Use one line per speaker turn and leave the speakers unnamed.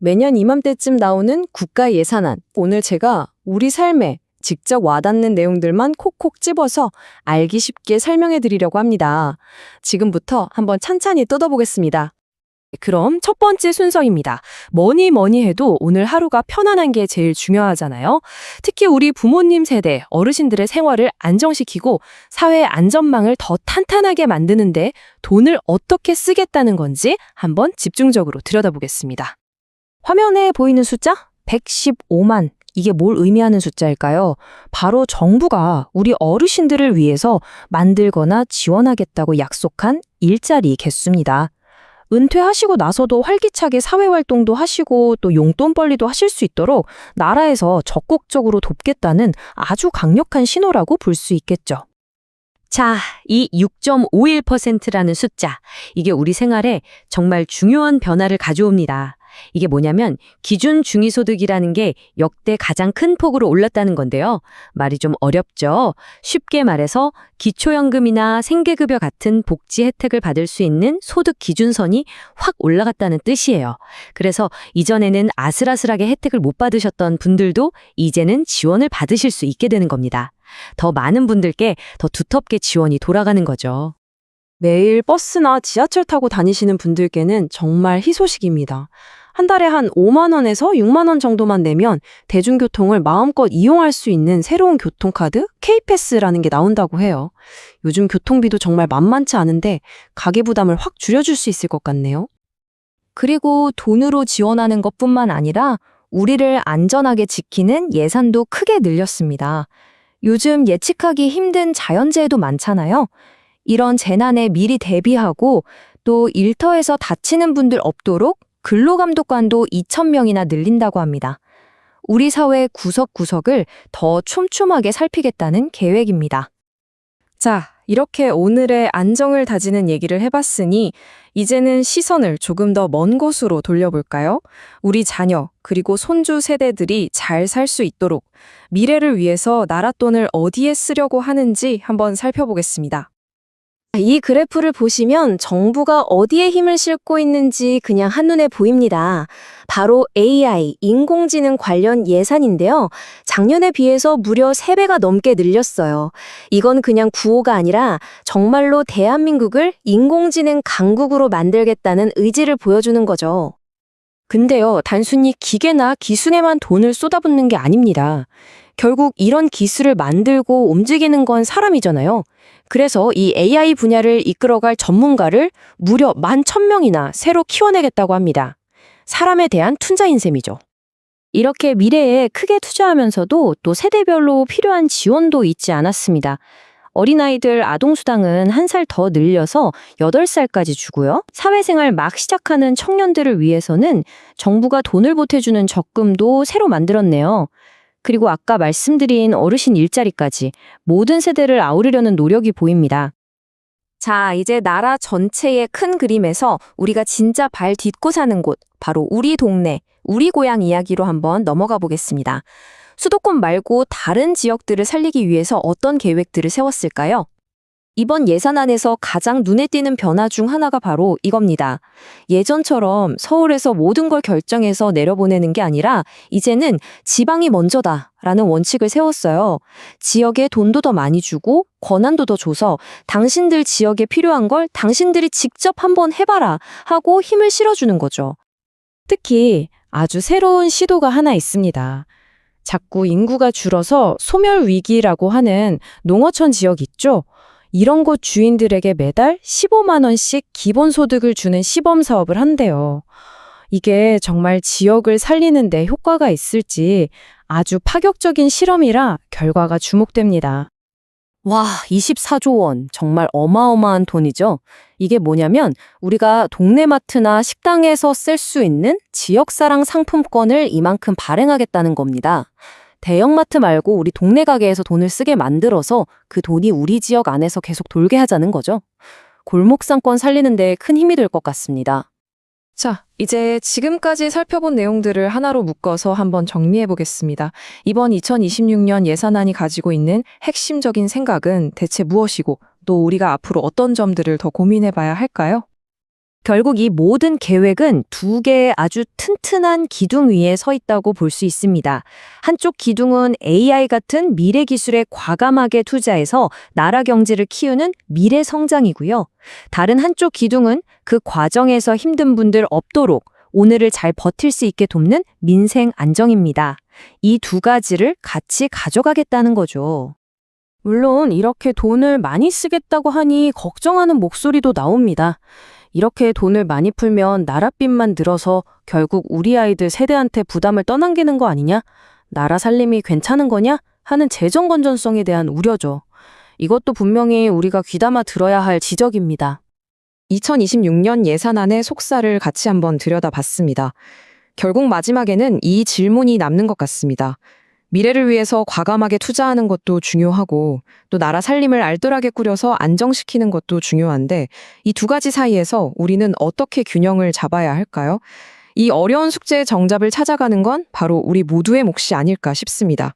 매년 이맘때쯤 나오는 국가 예산안. 오늘 제가 우리 삶에 직접 와닿는 내용들만 콕콕 집어서 알기 쉽게 설명해 드리려고 합니다. 지금부터 한번 찬찬히 뜯어보겠습니다. 그럼 첫 번째 순서입니다. 뭐니 뭐니 해도 오늘 하루가 편안한 게 제일 중요하잖아요. 특히 우리 부모님 세대, 어르신들의 생활을 안정시키고 사회의 안전망을 더 탄탄하게 만드는데 돈을 어떻게 쓰겠다는 건지 한번 집중적으로 들여다보겠습니다. 화면에 보이는 숫자? 115만. 이게 뭘 의미하는 숫자일까요? 바로 정부가 우리 어르신들을 위해서 만들거나 지원하겠다고 약속한 일자리 개수입니다. 은퇴하시고 나서도 활기차게 사회활동도 하시고 또 용돈벌이도 하실 수 있도록 나라에서 적극적으로 돕겠다는 아주 강력한 신호라고 볼 수 있겠죠. 자, 이 6.51%라는 숫자. 이게 우리 생활에 정말 중요한 변화를 가져옵니다. 이게 뭐냐면 기준 중위소득이라는 게 역대 가장 큰 폭으로 올랐다는 건데요. 말이 좀 어렵죠. 쉽게 말해서 기초연금이나 생계급여 같은 복지 혜택을 받을 수 있는 소득 기준선이 확 올라갔다는 뜻이에요. 그래서 이전에는 아슬아슬하게 혜택을 못 받으셨던 분들도 이제는 지원을 받으실 수 있게 되는 겁니다. 더 많은 분들께 더 두텁게 지원이 돌아가는 거죠. 매일 버스나 지하철 타고 다니시는 분들께는 정말 희소식입니다. 한 달에 한 5만 원에서 6만 원 정도만 내면 대중교통을 마음껏 이용할 수 있는 새로운 교통카드 K패스라는 게 나온다고 해요. 요즘 교통비도 정말 만만치 않은데 가계 부담을 확 줄여줄 수 있을 것 같네요. 그리고 돈으로 지원하는 것뿐만 아니라 우리를 안전하게 지키는 예산도 크게 늘렸습니다. 요즘 예측하기 힘든 자연재해도 많잖아요. 이런 재난에 미리 대비하고 또 일터에서 다치는 분들 없도록 근로감독관도 2,000명이나 늘린다고 합니다. 우리 사회 구석구석을 더 촘촘하게 살피겠다는 계획입니다. 자, 이렇게 오늘의 안정을 다지는 얘기를 해봤으니 이제는 시선을 조금 더 먼 곳으로 돌려볼까요? 우리 자녀, 그리고 손주 세대들이 잘 살 수 있도록 미래를 위해서 나라 돈을 어디에 쓰려고 하는지 한번 살펴보겠습니다. 이 그래프를 보시면 정부가 어디에 힘을 싣고 있는지 그냥 한눈에 보입니다. 바로 AI, 인공지능 관련 예산인데요. 작년에 비해서 무려 3배가 넘게 늘렸어요. 이건 그냥 구호가 아니라 정말로 대한민국을 인공지능 강국으로 만들겠다는 의지를 보여주는 거죠. 근데요, 단순히 기계나 기술에만 돈을 쏟아붓는 게 아닙니다. 결국 이런 기술을 만들고 움직이는 건 사람이잖아요. 그래서 이 AI 분야를 이끌어갈 전문가를 무려 11,000명이나 새로 키워내겠다고 합니다. 사람에 대한 투자인 셈이죠. 이렇게 미래에 크게 투자하면서도 또 세대별로 필요한 지원도 잊지 않았습니다. 어린아이들 아동수당은 한 살 더 늘려서 8살까지 주고요. 사회생활 막 시작하는 청년들을 위해서는 정부가 돈을 보태주는 적금도 새로 만들었네요. 그리고 아까 말씀드린 어르신 일자리까지 모든 세대를 아우르려는 노력이 보입니다. 자, 이제 나라 전체의 큰 그림에서 우리가 진짜 발 딛고 사는 곳, 바로 우리 동네, 우리 고향 이야기로 한번 넘어가 보겠습니다. 수도권 말고 다른 지역들을 살리기 위해서 어떤 계획들을 세웠을까요? 이번 예산안에서 가장 눈에 띄는 변화 중 하나가 바로 이겁니다. 예전처럼 서울에서 모든 걸 결정해서 내려보내는 게 아니라 이제는 지방이 먼저다 라는 원칙을 세웠어요. 지역에 돈도 더 많이 주고 권한도 더 줘서 당신들 지역에 필요한 걸 당신들이 직접 한번 해봐라 하고 힘을 실어주는 거죠. 특히 아주 새로운 시도가 하나 있습니다. 자꾸 인구가 줄어서 소멸 위기라고 하는 농어촌 지역 있죠? 이런 곳 주인들에게 매달 15만 원씩 기본소득을 주는 시범 사업을 한대요. 이게 정말 지역을 살리는 데 효과가 있을지 아주 파격적인 실험이라 결과가 주목됩니다. 와, 24조 원. 정말 어마어마한 돈이죠. 이게 뭐냐면 우리가 동네 마트나 식당에서 쓸 수 있는 지역사랑 상품권을 이만큼 발행하겠다는 겁니다. 대형마트 말고 우리 동네 가게에서 돈을 쓰게 만들어서 그 돈이 우리 지역 안에서 계속 돌게 하자는 거죠. 골목상권 살리는 데 큰 힘이 될 것 같습니다. 자, 이제 지금까지 살펴본 내용들을 하나로 묶어서 한번 정리해 보겠습니다. 이번 2026년 예산안이 가지고 있는 핵심적인 생각은 대체 무엇이고 또 우리가 앞으로 어떤 점들을 더 고민해 봐야 할까요? 결국 이 모든 계획은 두 개의 아주 튼튼한 기둥 위에 서 있다고 볼 수 있습니다. 한쪽 기둥은 AI 같은 미래 기술에 과감하게 투자해서 나라 경제를 키우는 미래 성장이고요. 다른 한쪽 기둥은 그 과정에서 힘든 분들 없도록 오늘을 잘 버틸 수 있게 돕는 민생 안정입니다. 이 두 가지를 같이 가져가겠다는 거죠. 물론 이렇게 돈을 많이 쓰겠다고 하니 걱정하는 목소리도 나옵니다. 이렇게 돈을 많이 풀면 나라빚만 늘어서 결국 우리 아이들 세대한테 부담을 떠넘기는 거 아니냐? 나라 살림이 괜찮은 거냐? 하는 재정 건전성에 대한 우려죠. 이것도 분명히 우리가 귀담아 들어야 할 지적입니다. 2026년 예산안의 속사를 같이 한번 들여다봤습니다. 결국 마지막에는 이 질문이 남는 것 같습니다. 미래를 위해서 과감하게 투자하는 것도 중요하고 또 나라 살림을 알뜰하게 꾸려서 안정시키는 것도 중요한데 이 두 가지 사이에서 우리는 어떻게 균형을 잡아야 할까요? 이 어려운 숙제의 정답을 찾아가는 건 바로 우리 모두의 몫이 아닐까 싶습니다.